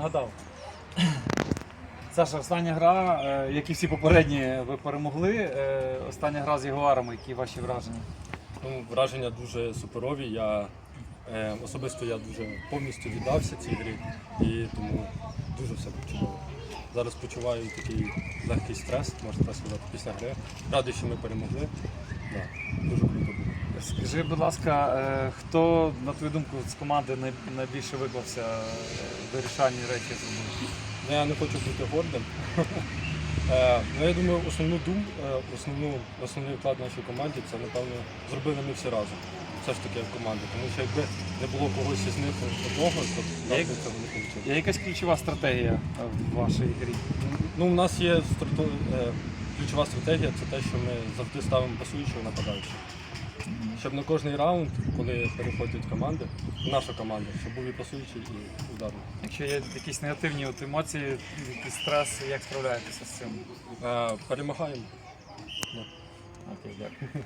Нагадав. Саша, остання гра, е, як і всі попередні, ви перемогли. Е, Остання гра з Ягуарами, які ваші враження? Ну, враження дуже суперові. Я е, особисто я дуже повністю віддався цій грі і тому дуже все чудово. Зараз почуваю такий легкий стрес, можна так сказати, після гри. Радий, що ми перемогли. Да, дуже. Скажи, будь ласка, е, хто, на твою думку, з команди найбільше виклався е, в вирішальні речі зробив? Ну, я не хочу бути гордим. Е, ну, я думаю, основну дум, основну, основний вклад в нашій команді це, напевно, зробили ми всі разом. Все ж таки як команда. Тому що якби не було когось із них одного, то Як- так би цього не вийшло. Є якась ключова стратегія в вашій грі? Ну, у нас є е, ключова стратегія це те, що ми завжди ставимо пасуючого нападаючого. Щоб на кожний раунд, коли переходять команди, наша команда, щоб був і пасуючий, і ударний. Якщо є якісь негативні от емоції, якийсь стрес, як справляєтеся з цим? Е, перемагаємо. Окей, дякую.